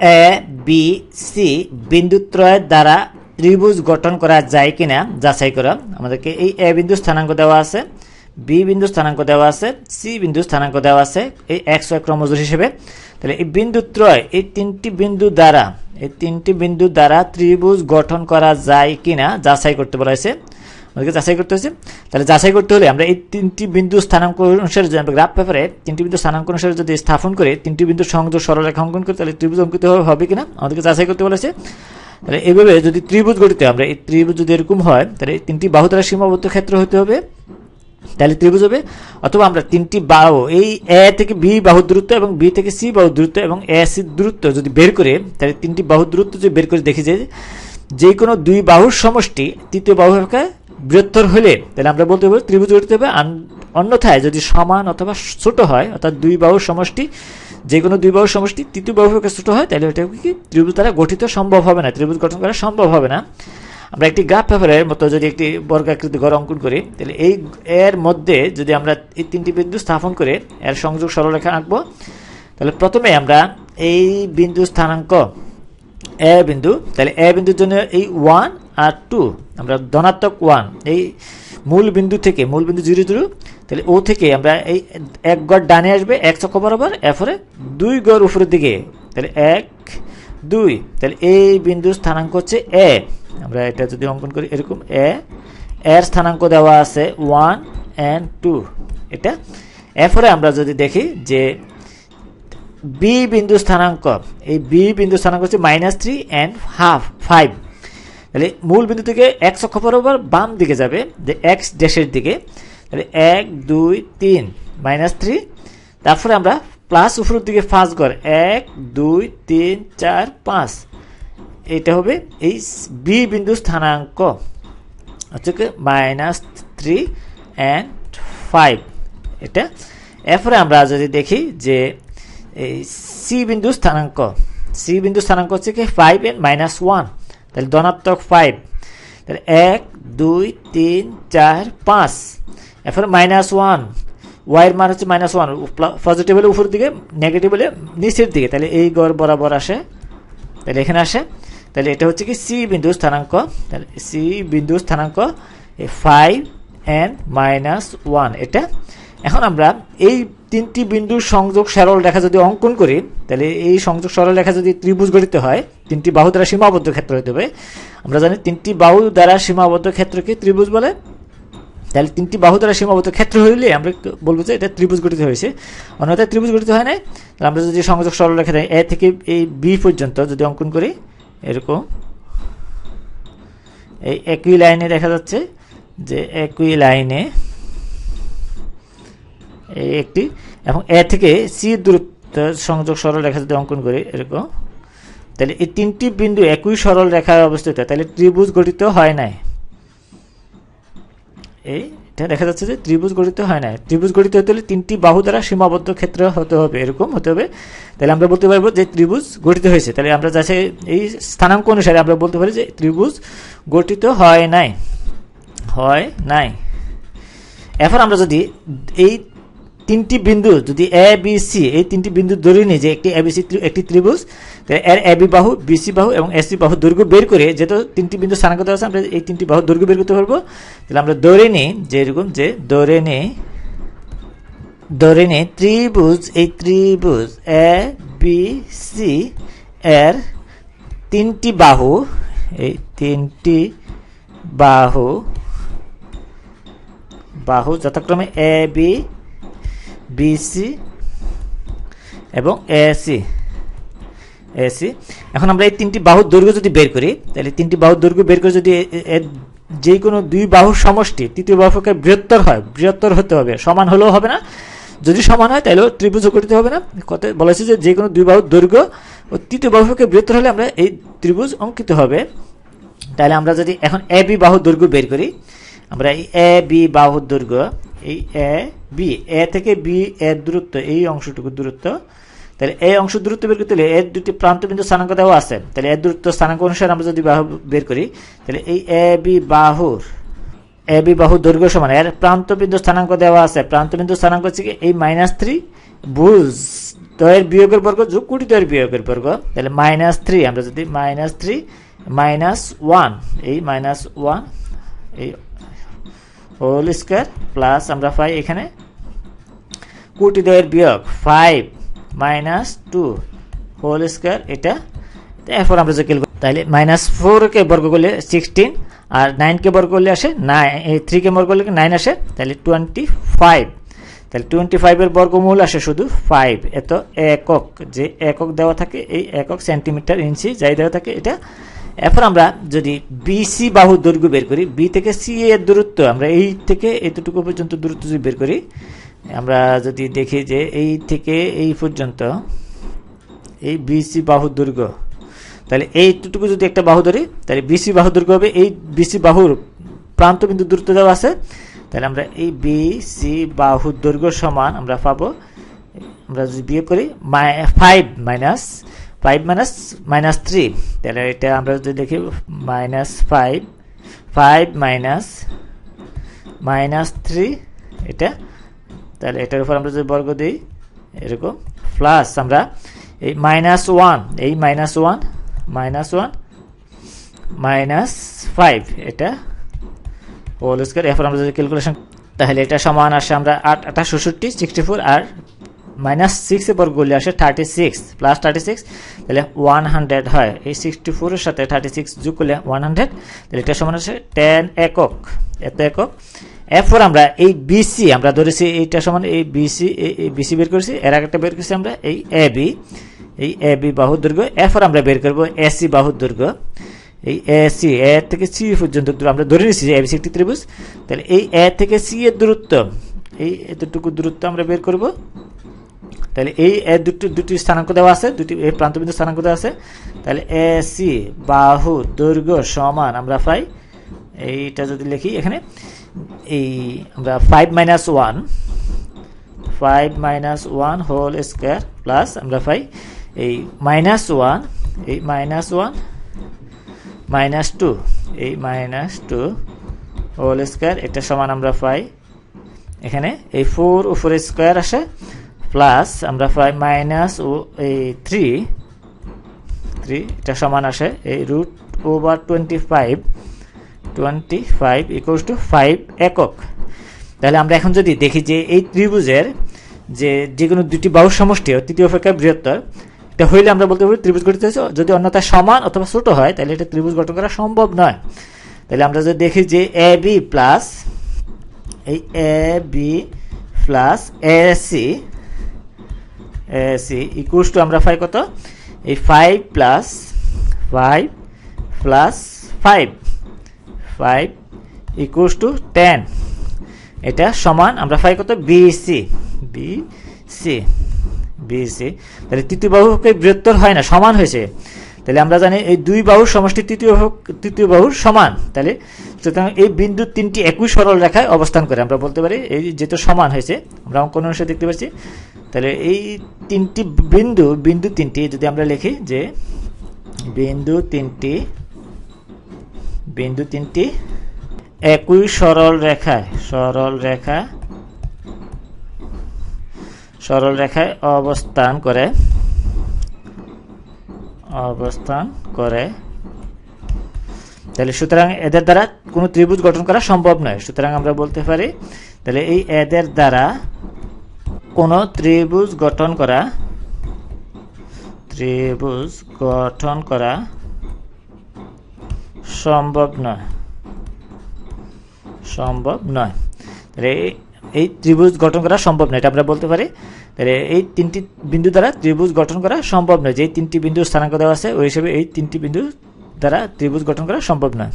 এ, B, C বিন্দুত্রয়ের দ্বারা ত্রিভুজ গঠন করা যায় কিনা যাচাই করা। আমাদেরকে এই এ বিন্দু স্থানাঙ্ক দেওয়া আছে, বি বিন্দু স্থানাঙ্ক দেওয়া আছে, সি বিন্দু স্থানাঙ্ক দেওয়া আছে এই এক্স ওয়াই ক্রমজোর হিসেবে। তাহলে এই বিন্দুত্রয়, এই তিনটি বিন্দু দ্বারা, এই তিনটি বিন্দু দ্বারা ত্রিভুজ গঠন করা যায় কিনা যাচাই করতে বলা হয়েছে। আমাদেরকে যাচাই করতে হয়েছে। তাহলে যাচাই করতে হলে আমরা এই তিনটি বিন্দু স্থানাঙ্ক অনুসারে যদি আমরা গ্রাফ পেপারে তিনটি বিন্দু স্থানাঙ্ক অনুসারে যদি স্থাপন করে তিনটি বিন্দু সংযোগ সরলরেখা অঙ্কন করি, তাহলে ত্রিভুজ অঙ্কিত হবে- কিনা? আমাদেরকে যাচাই করতে বলেছে। তাহলে এইভাবে যদি ত্রিভুজ গঠিত, আমরা এই ত্রিভুজ যদি এরকম হয়, তাহলে তিনটি বাহু দ্বারা সীমাবদ্ধ ক্ষেত্র হতে হবে। তাহলে ত্রিভুজ হবে, অথবা আমরা তিনটি বাহু, এই এ থেকে বি বাহু দূরত্ব এবং বি থেকে সি বাহু দূরত্ব এবং এ সি দূরত্ব যদি বের করে, তাহলে তিনটি বাহুর দূরত্ব যদি বের করে দেখি যে যে কোনো দুই বাহুর সমষ্টি তৃতীয় বাহু অপেক্ষা বৃহত্তর হলে, তাহলে আমরা বলতে পারি ত্রিভুজ গঠিত হবে অন্যথায় যদি সমান অথবা ছোট হয়, অর্থাৎ দুই বাহুর সমষ্টি যে কোনো দুই বাহুর সমষ্টি তৃতীয় বাহু অপেক্ষা ছোট হয়, তাহলে ওটা কি? ত্রিভুজ দ্বারা গঠিত সম্ভব হবে না, ত্রিভুজ গঠন করা সম্ভব হবে না। আমরা একটি গ্রাফ পেপারের মতো যদি একটি বর্গাকৃতি ঘর অঙ্কন করি, তাহলে এই এর মধ্যে যদি আমরা এই তিনটি বিন্দু স্থাপন করে এর সংযোগ সরলরেখা আঁকবো, তাহলে প্রথমে আমরা এই বিন্দু স্থানাঙ্ক, এ বিন্দু, তাহলে এ বিন্দুর জন্য এই ওয়ান আর টু আমরা ধনাত্মক ওয়ান এই মূল বিন্দু থেকে, মূল বিন্দু জিরো জিরো তাহলে ও থেকে আমরা এই এক গড় ডানে আসবে, এক চক্র বরাবর এরপরে দুই গড় উপরের দিকে, তাহলে এক, দুই, তাহলে এই বিন্দু স্থানাঙ্ক হচ্ছে এ। আমরা এটা যদি অঙ্কন করি এরকম, এ, এর স্থানাঙ্ক দেওয়া আছে ওয়ান অ্যান্ড টু এটা। এরপরে আমরা যদি দেখি যে বি বিন্দু স্থানাঙ্ক, এই বি বিন্দু স্থানাঙ্ক হচ্ছে minus three and half five তাহলে মূল বিন্দু থেকে এক অক্ষ বরাবর বাম দিকে যাবে, যে এক্স ড্যাশের দিকে। তাহলে এক, দুই, তিন মাইনাস থ্রি তারপরে আমরা প্লাস উপরের দিকে পাঁচ ঘর, এক, দুই, তিন, চার, পাঁচ। এটা হবে এই বি বিন্দু স্থানাঙ্ক। হচ্ছে কি মাইনাস থ্রি অ্যান্ড ফাইভ এটা। এরপরে আমরা যদি দেখি যে এই সি বিন্দু স্থানাঙ্ক। সি বিন্দু স্থানাঙ্ক হচ্ছে কি ফাইভ অ্যান্ড মাইনাস ওয়ান তাহলে ধনাত্মক ফাইভ তাহলে এক, দুই, তিন, চার, পাঁচ। এরপরে মাইনাস ওয়ান ওয়াইয়ের মান হচ্ছে মাইনাস ওয়ান পজিটিভ হলে উপরের দিকে নেগেটিভ হলে নিচের দিকে। তাহলে এই গড় বরাবর আসে। তাহলে এখানে আসে। তাহলে এটা হচ্ছে কি সি বিন্দু স্থানাঙ্ক। তাহলে সি বিন্দু স্থানাঙ্ক ফাইভ অ্যান্ড মাইনাস ওয়ান এটা এখন আমরা এই তিনটি বিন্দুর সংযোগ সরল রেখা যদি অঙ্কন করি, তাহলে এই সংযোগ সরল রেখা যদি ত্রিভুজ গঠিত হয়, তিনটি বাহু দ্বারা সীমাবদ্ধ ক্ষেত্র হতে হবে। আমরা জানি তিনটি বাহু দ্বারা সীমাবদ্ধ ক্ষেত্রকে ত্রিভুজ বলে। তাহলে তিনটি বাহু দ্বারা সীমাবদ্ধ ক্ষেত্র হইলে আমরা বলব যে এটা ত্রিভুজ গঠিত হয়েছে। অন্যথায় ত্রিভুজ গঠিত হয় না তাহলে আমরা যদি সংযোগ সরল রেখা দেয় এ থেকে এই বি পর্যন্ত যদি অঙ্কন করি, এরকম। এই একই লাইনে দেখা যাচ্ছে যে একই লাইনে একটি, এবং এ থেকে সি দূরত্ব সংযোগ সরল রেখা যদি অঙ্কন করি, এরকম, তাহলে এই তিনটি বিন্দু একই সরল রেখায় অবস্থিত, তাহলে ত্রিভুজ গঠিত হয় নাই। এই, এটা দেখা যাচ্ছে যে ত্রিভুজ গঠিত হয় না ত্রিভুজ গঠিত হতে হলে তিনটি বাহু দ্বারা সীমাবদ্ধ ক্ষেত্র হতে হবে, এরকম হতে হবে। তাহলে আমরা বলতে পারব যে ত্রিভুজ গঠিত হয়েছে। তাহলে আমরা যাচ্ছে এই স্থানাঙ্ক অনুসারে আমরা বলতে পারি যে ত্রিভুজ গঠিত হয় নাই। হয় নাই। এখন আমরা যদি এই তিনটি বিন্দু যদি এ বি সি এই তিনটি বিন্দু ধরে নিই যে একটি এবিসি একটি ত্রিভুজ এর এ বি বাহু বিসি বাহু এবং এসি বাহু দৈর্ঘ্য বের করে যেহেতু তিনটি বিন্দু দেওয়া আছে, আমরা এই তিনটি বাহু দৈর্ঘ্য বের করতে পারব। তাহলে আমরা ধরে নিই যে এরকম যে ধরে নিই ধরে নিই ত্রিভুজ, এই ত্রিভুজ এ বি সি এর তিনটি বাহু, এই তিনটি বাহু বাহু যথাক্রমে এ বি বিসি এবং এসি এসি এখন আমরা এই তিনটি বাহুর দৈর্ঘ্য যদি বের করি, তাহলে তিনটি বাহুর দৈর্ঘ্য বের করে যদি যে কোনো দুই বাহুর সমষ্টি, তৃতীয় বাহুকে বৃহত্তর হয়, বৃহত্তর হতে হবে, সমান হলেও হবে না। যদি সমান হয়, তাহলেও ত্রিভুজ করতে হবে না। কত বলা হয়েছে যে যে কোনো দুই বাহুর দৈর্ঘ্য ও তৃতীয় বাহুকে বৃহত্তর হলে আমরা এই ত্রিভুজ অঙ্কিত হবে। তাহলে আমরা যদি এখন এ বি বাহুর দৈর্ঘ্য বের করি, আমরা এই এ বি বাহুর দৈর্ঘ্য এই এ, বি, এ থেকে বি এর দূরত্ব, এই অংশটুকু দূরত্ব। তাহলে এই অংশ দূরত্ব বের করতে হলে এর দুটি প্রান্ত বিন্দু স্থানাঙ্ক দেওয়া আছে। তাহলে এর দূরত্ব স্থানাঙ্ক অনুসারে আমরা যদি বাহু বের করি, তাহলে এই এ, বি, বাহুর, এ, বি, বাহু দৈর্ঘ্য সমান। এর প্রান্ত বিন্দু স্থানাঙ্ক দেওয়া আছে। প্রান্ত বিন্দু স্থানাঙ্ক হচ্ছে কি এই মাইনাস থ্রি বুঝ দয়ের বিয়োগের বর্গ যোগ কোটি দয়ের বিয়োগের বর্গ। তাহলে মাইনাস থ্রি আমরা যদি মাইনাস থ্রি মাইনাস ওয়ান এই মাইনাস ওয়ান এই হোল স্কোয়ার প্লাস আমরা পাই এখানে কোটি দয়ের বিয়োগ five minus two whole square এটা এরপর আমরা যে ক্যালকুলেট তাহলে মাইনাস ফোরকে বর্গ করলে সিক্সটিন আর নাইনকে বর্গ করলে আসে নাইন থ্রিকে বর্গ করলে নাইন আসে? তাহলে টোয়েন্টি ফাইভ তাহলে টোয়েন্টি ফাইভের বর্গমূল আসে শুধু ফাইভ এত একক, যে একক দেওয়া থাকে, এই একক সেন্টিমিটার ইঞ্চি যাই দেওয়া থাকে, এটা এরপর আমরা যদি বিসি বাহু দৈর্ঘ্য বের করি বি থেকে সি এর দূরত্ব, আমরা এই থেকে এতটুকু পর্যন্ত দূরত্ব যদি বের করি, আমরা যদি দেখি যে এই থেকে এই পর্যন্ত, এই বিসি বাহু দৈর্ঘ্য, তাহলে এইটুকু যদি একটা বাহু ধরি, তাহলে বিসি বাহু দৈর্ঘ্য হবে, এই বিসি বাহুর প্রান্ত বিন্দু দূরত্ব দেওয়া আছে, তাহলে আমরা এই বিসি বাহু দৈর্ঘ্য সমান আমরা পাবো, আমরা যদি বিয়োগ করি five minus five minus minus three তাহলে এটা আমরা যদি দেখি minus five five minus minus three এটা, তাহলে এটার উপর আমরা যদি বর্গ দিই, এরকম প্লাস আমরা এই মাইনাস ওয়ান এই minus one minus one minus five এটা হোল স্কোয়ার এরপর আমরা যদি ক্যালকুলেশন তাহলে এটা সমান আসে আমরা আট আটা ষষট্টি সিক্সটি ফোর আর মাইনাস সিক্সে বর্গ করলে আসে thirty six plus thirty six তাহলে ওয়ান হান্ড্রেড হয়। এই সিক্সটি ফোরের সাথে থার্টি সিক্স যোগ করলে ওয়ান হান্ড্রেড তাহলে এটা সমান আসে টেন একক। এত একক। এরপর আমরা এই বিসি আমরা ধরেছি এইটা সমান এই বিসি এই বিসি বের করেছি, এর আগেটা বের করেছি আমরা এই এ বি এই এ বি বাহুর দৈর্ঘ্য। এরপর আমরা বের করব এসি বাহুর দৈর্ঘ্য। এই এ সি এ থেকে সি পর্যন্ত আমরা ধরে নিচ্ছি যে এবিসি একটি ত্রিভুজ। তাহলে এই এ থেকে সি এর দূরত্ব, এই এতটুকু দূরত্ব আমরা বের করব। তাহলে এই এ দুটি দুটি স্থানাঙ্ক দেওয়া আছে, দুটি এই প্রান্তবিন্দু স্থানাঙ্ক দেওয়া আছে। তাহলে এ, সি, বাহু, দৈর্ঘ্য সমান আমরা পাই, এইটা যদি লিখি এখানে, এই আমরা five minus one five minus one whole square plus আমরা পাই এই মাইনাস ওয়ান এই মাইনাস ওয়ান মাইনাস টু এই মাইনাস টু হোল স্কোয়ার এটা সমান আমরা পাই এখানে, এই ফোর উপরে স্কোয়ার আসে প্লাস আমরা পাই মাইনাস ও, এই থ্রি থ্রি এটা সমান আসে, এই root over twenty five twenty five equals to five একক। তাহলে আমরা এখন যদি দেখি যে এই ত্রিভুজের যে যে কোনো দুটি বাহুর সমষ্টি তৃতীয় অপেক্ষা বৃহত্তর, এটা হইলে আমরা বলতে পারি ত্রিভুজ গঠিত হয়েছে, যদি অন্যথা সমান অথবা ছোট হয়, তাহলে এটা ত্রিভুজ গঠন করা সম্ভব নয়। তাহলে আমরা যদি দেখি যে এ বি প্লাস এই A B plus A C C equals to আমরা পাই কত? এই five plus five plus five five equals to ten এটা সমান আমরা পাই কত? বিসি বিসি বিসি তাহলে তৃতীয় বাহুকে বৃহত্তর হয় না, সমান হয়েছে। তাহলে আমরা জানি এই দুই বাহুর সমষ্টি তৃতীয় তৃতীয় বাহুর সমান। তাহলে সুতরাং এই বিন্দু তিনটি একই সরল রেখায় অবস্থান করে। আমরা বলতে পারি এই যেহেতু সমান হয়েছে, আমরা অঙ্কন অনুসারে দেখতে পাচ্ছি। তাহলে এই তিনটি বিন্দু বিন্দু তিনটি, যদি আমরা লিখি যে বিন্দু তিনটি বিন্দু তিনটি একই সরল রেখায়, সরল রেখা, সরল রেখায় অবস্থান করে। অবস্থান করে। তাহলে সুতরাং এদের দ্বারা কোনো ত্রিভুজ গঠন করা সম্ভব নয়। সুতরাং আমরা বলতে পারি, তাহলে এই এদের দ্বারা কোনো ত্রিভুজ গঠন করা, ত্রিভুজ গঠন করা সম্ভব নয়। সম্ভব নয়। তাহলে এই- ত্রিভুজ গঠন করা সম্ভব নয়। এটা আমরা বলতে পারি তাহলে এই তিনটি বিন্দু দ্বারা ত্রিভুজ গঠন করা সম্ভব নয়। যে তিনটি বিন্দু স্থানাঙ্ক দেওয়া আছে, ওই হিসেবে এই তিনটি বিন্দু দ্বারা ত্রিভুজ গঠন করা সম্ভব নয়।